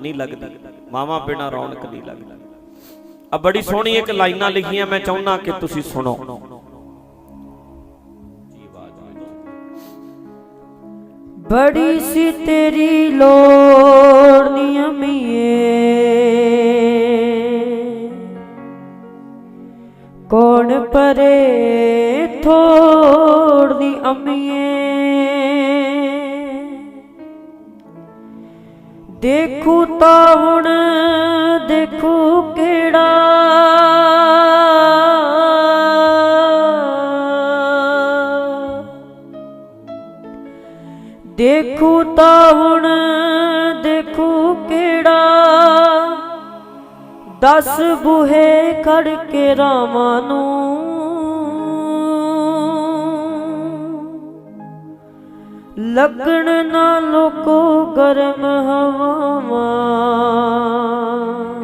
ਨਹੀਂ ਲੱਗਦੀ। ਮਾਵਾਂ ਬਿਨਾ ਰੌਣਕ ਨਹੀਂ ਲੱਗਦੀ। ਆ ਬੜੀ ਸੋਹਣੀ ਇੱਕ ਲਾਈਨਾਂ ਲਿਖੀਆਂ ਮੈਂ ਚਾਹੁੰਦਾ ਕਿ ਤੁਸੀਂ ਸੁਣੋ। ਬੜੀ ਸੀ ਤੇਰੀ ਲੋੜ ਨਿਯਮੀਏ ਕੌਣ ਪਰੇ ਥੋੜਦੀ ਅਮੀਏ। ਦੇਖੂ ਤਾਂ ਹੁਣ, ਦੇਖੂ ਕਿਹੜਾ। ਦੇਖੂ ਤਾਂ ਹੁਣ, ਦੇਖੂ ਕਿਹੜਾ। ਦਸ ਬੂਹੇ ਖੜ ਕੇ ਰਾਵਾਂ ਨੂੰ। ਲੱਗਣ ਨਾ ਲੋਕੋ ਗਰਮ ਹਵਾਵਾਂ।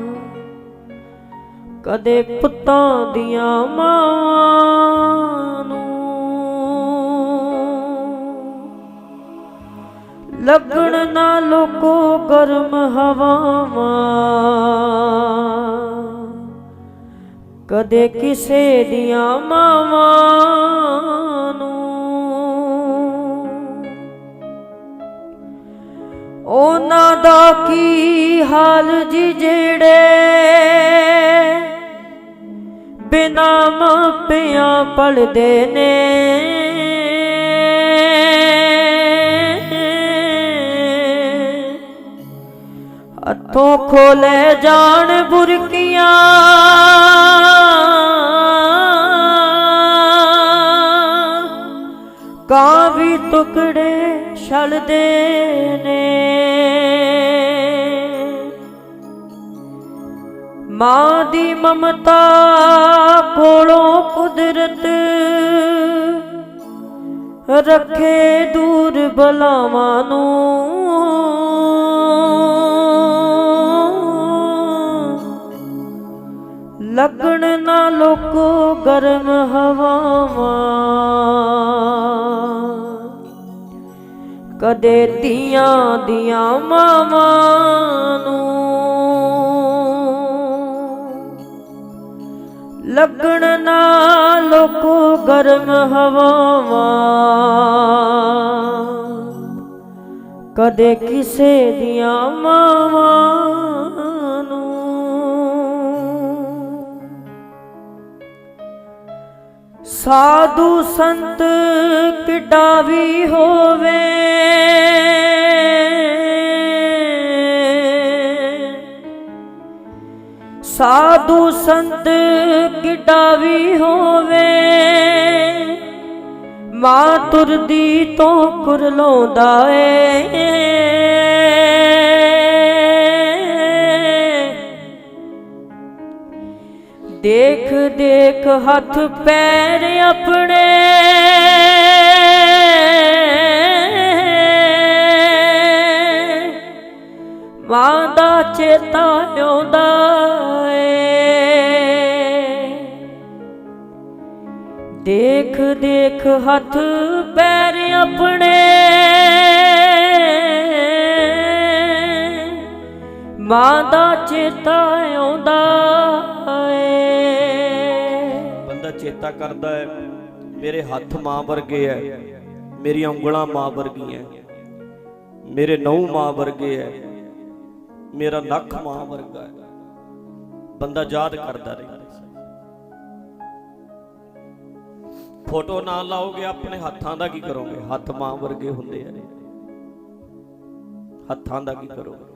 ਕਦੇ ਪੁੱਤਾਂ ਦੀਆਂ ਮਾਵਾਂ ਨੂੰ। ਲੱਗਣ ਨਾ ਲੋਕੋ ਗਰਮ ਹਵਾਵਾਂ। ਕਦੇ ਕਿਸੇ ਦੀਆਂ ਮਾਵਾਂ ਨੂੰ। ਉਹਨਾਂ ਦਾ ਕੀ ਹਾਲ ਜੀ ਜਿਹੜੇ ਬਿਨਾ ਮਾਪਿਆਂ ਪਲਦੇ ਨੇ? ਹੱਥੋਂ ਖੋਲੇ ਜਾਣ ਬੁਰਕੀਆਂ। ਕਾਂ ਟੁਕੜੇ ਛਲਦੇ ਨੇ ਮਾਂ ਦੀ ਮਮਤਾ ਕੋਲੋਂ ਕੁਦਰਤ ਰੱਖੇ ਦੂਰ ਬਲਾਵਾਂ ਨੂੰ। ਲੱਗਣ ਨਾ ਲੋਕੋ ਗਰਮ ਹਵਾਵਾਂ। ਕਦੇ ਧੀਆਂ ਦੀਆਂ ਮਾਵਾਂ ਨੂੰ। ਲੱਗਣ ਨਾ ਲੋਕੋ ਗਰਮ ਹਵਾਵਾਂ। ਕਦੇ ਕਿਸੇ ਦੀਆਂ ਮਾਵਾਂ ਸਾਧੂ ਸੰਤ ਕਿੱਡਾ ਵੀ ਹੋਵੇ। ਸਾਧੂ ਸੰਤ ਕਿੱਡਾ ਵੀ ਹੋਵੇ। ਮਾਂ ਤੁਰਦੀ ਤੋਂ ਕੁਰਲਾਉਂਦਾ ਏ। ਦੇਖ ਦੇਖ ਹੱਥ ਪੈਰ ਆਪਣੇ। ਮਾਂ ਦਾ ਚੇਤਾ ਆਉਂਦਾ ਏ। ਦੇਖ ਦੇਖ ਹੱਥ ਪੈਰ ਆਪਣੇ। ਮਾਂ ਦਾ ਚੇਤਾ ਆਉਂਦਾ ਚੇਤਾ ਕਰਦਾ ਹੈ, ਮੇਰੇ ਹੱਥ ਮਾਂ ਵਰਗੇ ਐ ਮੇਰੀਆਂ ਉਂਗਲਾਂ ਮਾਂ ਵਰਗੀਆਂ ਮੇਰੇ ਨਹੁੰ ਮਾਂ ਵਰਗੇ ਐ ਮੇਰਾ ਨੱਕ ਮਾਂ ਵਰਗਾ ਹੈ। ਬੰਦਾ ਯਾਦ ਕਰਦਾ ਰਹਿੰਦਾ ਫੋਟੋ ਨਾ ਲਾਓਗੇ, ਆਪਣੇ ਹੱਥਾਂ ਦਾ ਕੀ ਕਰੋਗੇ? ਹੱਥ ਮਾਂ ਵਰਗੇ ਹੁੰਦੇ ਆ। ਹੱਥਾਂ ਦਾ ਕੀ ਕਰੋਗੇ?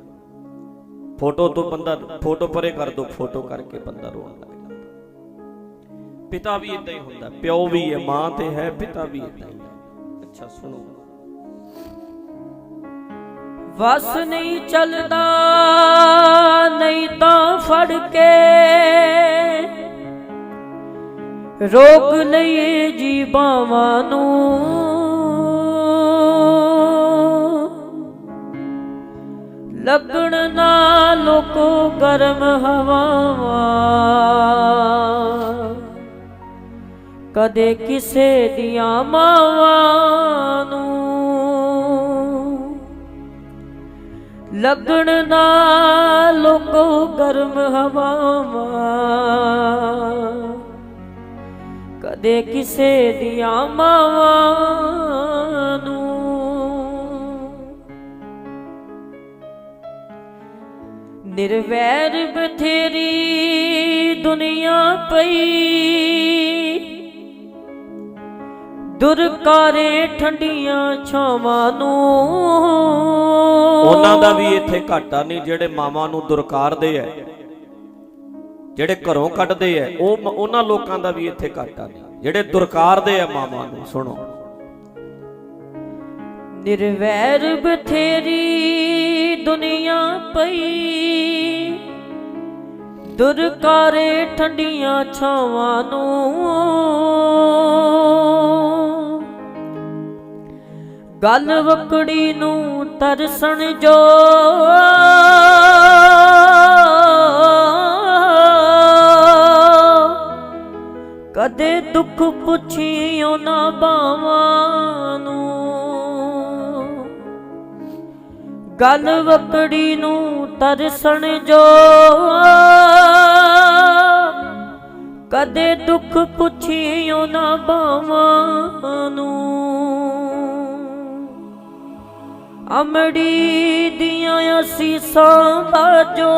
ਫੋਟੋ ਤੋਂ ਬੰਦਾ, ਫੋਟੋ ਪਰੇ ਕਰ ਦੋ, ਫੋਟੋ ਕਰਕੇ ਬੰਦਾ ਰੋਣ ਲੱਗ ਪਿਤਾ ਵੀ ਇਦਾਂ ਹੀ ਹੁੰਦਾ, ਪਿਓ ਵੀ ਹੈ, ਮਾਂ ਤੇ ਹੈ, ਪਿਤਾ ਵੀ ਇਦਾਂ ਹੀ ਅੱਛਾ, ਸੁਣੋ। ਵਸ ਨਹੀਂ ਚੱਲਦਾ, ਨਹੀਂ ਤਾਂ ਫੜ ਕੇ। ਰੋਕ ਲਈਏ ਜੀ ਬਾਵਾਂ ਨੂੰ। ਲੱਗਣ ਨਾ ਲੋਕੋ ਗਰਮ ਹਵਾਵਾਂ। ਕਦੇ ਕਿਸੇ ਦੀਆਂ ਮਾਵਾਂ ਨੂੰ। ਲੱਗਣ ਨਾ ਲੋਕੋ ਗਰਮ ਹਵਾਵਾਂ। ਕਦੇ ਕਿਸੇ ਦੀਆਂ ਮਾਵਾਂ ਨੂੰ। ਨਿਰਵੈਰ ਬਥੇਰੀ ਦੁਨੀਆ ਪਈ। ਦੁਰਕਾਰੇ ਠੰਡੀਆਂ ਛਾਵਾਂ ਨੂੰ। ਉਹਨਾਂ ਦਾ ਵੀ ਇੱਥੇ ਘਾਟਾ ਨਹੀਂ ਜਿਹੜੇ ਮਾਵਾਂ ਨੂੰ ਦੁਰਕਾਰਦੇ ਐ ਜਿਹੜੇ ਘਰੋਂ ਕੱਢਦੇ ਐ ਉਹ ਉਹਨਾਂ ਲੋਕਾਂ ਦਾ ਵੀ ਇੱਥੇ ਘਾਟਾ ਨਹੀਂ ਜਿਹੜੇ ਦੁਰਕਾਰਦੇ ਐ ਮਾਵਾਂ ਨੂੰ ਸੁਣੋ। ਨਿਰਵੈਰ ਬਥੇਰੀ ਦੁਨੀਆ ਪਈ। ਦੁਰਕਾਰੇ ਠੰਡੀਆਂ ਛਾਵਾਂ ਨੂੰ। ਗੱਲ ਵਕੜੀ ਨੂੰ ਤਰਸਣ ਜੋ। ਕਦੇ ਦੁੱਖ ਪੁੱਛੀ ਉਹਨਾਂ ਬਾਵਾਂ ਨੂੰ। ਗੱਲ ਵਕੜੀ ਨੂੰ ਤਰਸਣ ਜੋ। ਕਦੇ ਦੁੱਖ ਪੁੱਛੀ ਉਹਨਾਂ ਬਾਵਾਂ ਨੂੰ। ਅਮੜੀ ਦੀਆਂ ਅਸੀਸਾਂ ਬਾਜੋ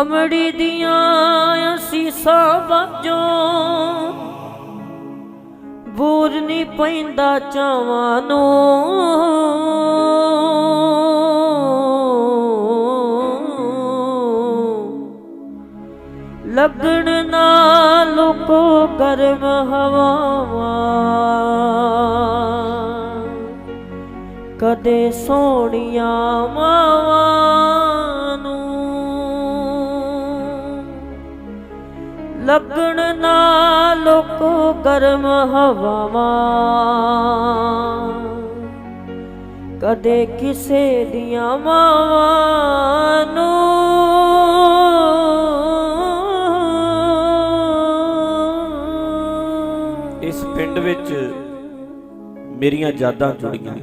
ਅਮੜੀ ਦੀਆਂ ਅਸੀਸਾਂ ਬਾਜੋ ਬੂਰ ਨਹੀਂ ਪੈਂਦਾ ਚਾਵਾਂ ਨੂੰ। ਲੱਗਣ ਨਾ ਲੋਕੋ ਕਰਮ ਹਵਾਵਾਂ। ਕਦੇ ਸੋਹਣੀਆਂ ਮਾਵਾਂ ਨੂੰ। ਲੱਗਣ ਨਾ ਲੋਕੋ ਕਰਮ ਹਵਾਵਾਂ। ਕਦੇ ਕਿਸੇ ਦੀਆਂ ਮਾਵਾਂ ਨੂੰ। ਇਸ ਪਿੰਡ ਵਿੱਚ ਮੇਰੀਆਂ ਯਾਦਾਂ ਜੁੜੀਆਂ।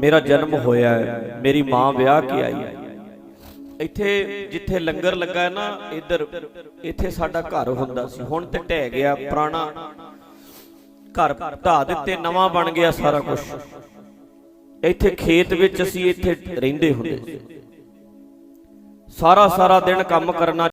ਮੇਰਾ ਜਨਮ ਹੋਇਆ ਹੈ, ਮੇਰੀ ਮਾਂ ਵਿਆਹ ਕੇ ਆਈ ਹੈ। ਇੱਥੇ ਜਿੱਥੇ ਲੰਗਰ ਲੱਗਾ ਹੈ ਨਾ, ਇੱਧਰ, ਇੱਥੇ ਸਾਡਾ ਘਰ ਹੁੰਦਾ ਸੀ। ਹੁਣ ਤੇ ਢਹਿ ਗਿਆ, ਪੁਰਾਣਾ ਘਰ ਢਾ ਦਿੱਤੇ, ਨਵਾਂ ਬਣ ਗਿਆ ਸਾਰਾ ਕੁਝ ਇੱਥੇ ਖੇਤ ਵਿੱਚ ਅਸੀਂ ਇੱਥੇ ਰਹਿੰਦੇ ਹੁੰਦੇ ਸਾਰਾ ਸਾਰਾ ਦਿਨ ਕੰਮ ਕਰਨਾ